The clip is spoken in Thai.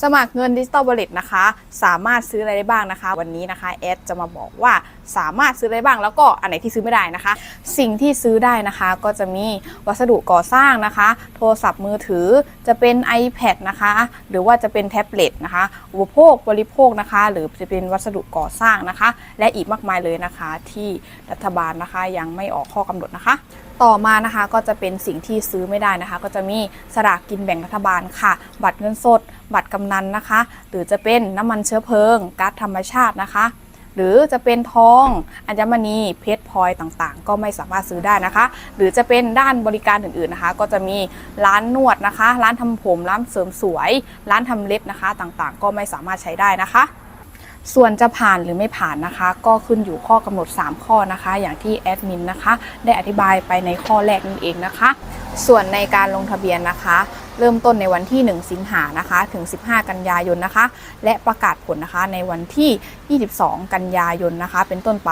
สมัครเงินดิจิตอลบริตนะคะ สามารถซื้ออะไรได้บ้างนะคะ วันนี้นะคะแอดจะมาบอกว่า สามารถซื้ออะไรบ้าง แล้วก็อันไหนที่ซื้อไม่ได้นะคะ สิ่งที่ซื้อได้นะคะ ก็จะมีวัสดุก่อสร้างนะคะ โทรศัพท์มือถือจะเป็น iPad นะคะ หรือว่าจะเป็นแท็บเล็ตนะคะอุปโภคบริโภคนะคะ หรือจะเป็นวัสดุก่อสร้างนะคะ และอีกมากมายเลยนะคะ ที่รัฐบาลนะคะยังไม่ออกข้อกำหนดนะคะต่อมานะคะก็จะเป็นสิ่งที่ซื้อไม่ได้นะคะ ก็จะมีสลากกินแบ่งรัฐบาลค่ะ บัตรเงินสด บัตรกำนันนะคะ หรือจะเป็นน้ำมันเชื้อเพลิงก๊าซธรรมชาตินะคะ หรือจะเป็นทองอัญมณีเพชรพลอยต่างๆ ก็ไม่สามารถซื้อได้นะคะ หรือจะเป็นด้านบริการอื่นๆนะคะ ก็จะมีร้านนวดนะคะ ร้านทำผมร้านเสริมสวย ร้านทำเล็บนะคะต่างๆ ก็ไม่สามารถใช้ได้นะคะ ส่วนจะผ่านหรือไม่ผ่านนะคะ ก็ขึ้นอยู่ข้อกำหนด 3 ข้อนะคะ อย่างที่แอดมินนะคะ ได้อธิบายไปในข้อแรกนั่นเองนะคะ ส่วนในการลงทะเบียนนะคะ เริ่มต้นในวันที่ 1 สิงหานะคะ ถึง 15 กันยายนนะคะ และประกาศผลนะคะในวันที่ 22 กันยายนนะคะ เป็นต้นไป